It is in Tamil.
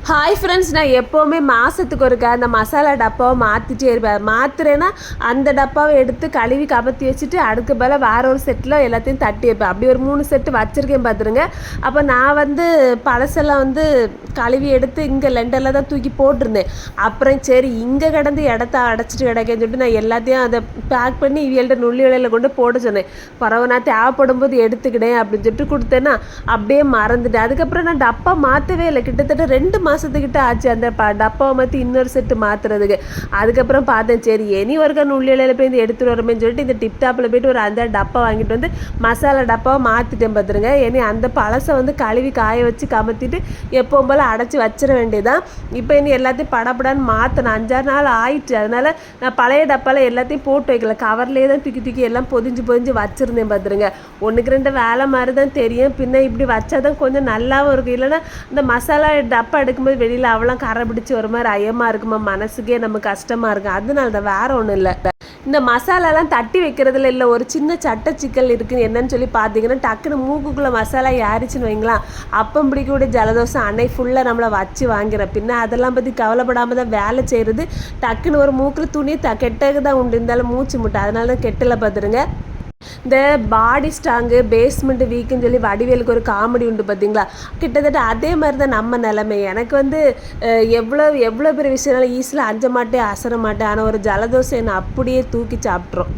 ஹாய் ஃப்ரெண்ட்ஸ் நான் எப்போவுமே மாதத்துக்கு ஒருக்கா அந்த மசாலா டப்பாவை மாற்றிட்டே இருப்பேன். மாற்றுறேன்னா அந்த டப்பாவை எடுத்து கழுவி கபத்தி வச்சுட்டு அடுக்கு பல வேற ஒரு செட்டில் எல்லாத்தையும் தட்டி வைப்பேன். அப்படி ஒரு மூணு செட்டு வச்சுருக்கேன் பார்த்துருங்க. அப்போ நான் வந்து பழசெல்லாம் வந்து கழுவி எடுத்து இங்கே லெண்டரில் தான் தூக்கி போட்டிருந்தேன். அப்புறம் சரி இங்கே கிடந்து இடத்த அடைச்சிட்டு கிடக்கேன்னு சொல்லிட்டு நான் எல்லாத்தையும் அதை பேக் பண்ணி இவியல்கிட்ட நுள்ளி இலையில கொண்டு போட சொன்னேன். பரவ நான் தேவைப்படும் போது எடுத்துக்கிட்டேன் அப்படின்னு சொல்லிட்டு கொடுத்தேன்னா அப்படியே மறந்துட்டேன். அதுக்கப்புறம் நான் டப்பா மாற்றவே இல்லை. கிட்டத்தட்ட ரெண்டு மாதத்துக்கிட்ட ஆச்சு அந்த ப டப்பாவை மாற்றி இன்னொரு செட்டு மாற்றுறதுக்கு அதுக்கப்புறம் பார்த்தேன் சரி இனி ஒருக்கா நுள்ளி இலையில போய் இந்த எடுத்துகிட்டு வரமேன்னு சொல்லிட்டு இந்த டிப்டாப்பில் போயிட்டு ஒரு அந்த டப்பா வாங்கிட்டு வந்து மசாலா டப்பாவை மாற்றிட்டேன் பார்த்துருங்க. இனி அந்த பழசை வந்து கழுவி காய வச்சு கமத்திட்டு எப்பவும் போல் அடைச்சி வச்சிட வேண்டியதான் இப்போ இனி எல்லாத்தையும் படப்படான்னு மாற்றணும் அஞ்சாறு நாள் ஆயிடுச்சு. அதனால் நான் பழைய டப்பாவில் எல்லாத்தையும் போட்டு வைக்கல கவர்லேயே தான் தூக்கி தூக்கி எல்லாம் பொதிஞ்சு பொதிஞ்சு வச்சுருந்தேன் பார்த்துருங்க ஒன்றுக்கு ரெண்டு வேலை மாதிரி தான் தெரியும். பின்ன இப்படி வச்சா தான் கொஞ்சம் நல்லாவும் இருக்கும். இல்லைன்னா இந்த மசாலா டப்பா எடுக்கும்போது வெளியில் அவ்வளோ கரை பிடிச்சி ஒரு மாதிரி ஐயமாக இருக்குமா மனசுக்கே நம்ம கஷ்டமாக இருக்கும். அதனால தான் வேறு ஒன்றும் இல்லை. இந்த மசாலாலாம் தட்டி வைக்கிறதுல இல்லை ஒரு சின்ன சட்ட சிக்கல் இருக்குன்னு என்னன்னு சொல்லி பார்த்தீங்கன்னா டக்குன்னு மூக்குக்குள்ளே மசாலா யாரிச்சுன்னு வைங்களேன். அப்பம் பிடிக்கக்கூடிய ஜலதோஷம் அன்னை ஃபுல்லாக நம்மளை வச்சு வாங்கிற பின்ன அதெல்லாம் பற்றி கவலைப்படாமல் தான் வேலை செய்கிறது டக்குன்னு ஒரு மூக்கில் துணி த கெட்டது தான் உண்டு. இருந்தாலும் மூச்சு முட்டை. அதனால தான் கெட்டில் பார்த்துருங்க இந்த பாடி ஸ்ட்ராங்கு பேஸ்மெண்ட் வீக்குன்னு சொல்லி வடிவேலுக்கு ஒரு காமெடி உண்டு பார்த்தீங்களா? கிட்டத்தட்ட அதே மாதிரி தான் நம்ம நிலைமை. எனக்கு வந்து எவ்வளோ எவ்வளோ பெரிய விஷயம்னாலும் ஈஸியில் அஞ்ச மாட்டேன் அசர மாட்டேன். ஆனால் ஒரு ஜலதோஷம் என்னை அப்படியே தூக்கி சாப்பிட்றோம்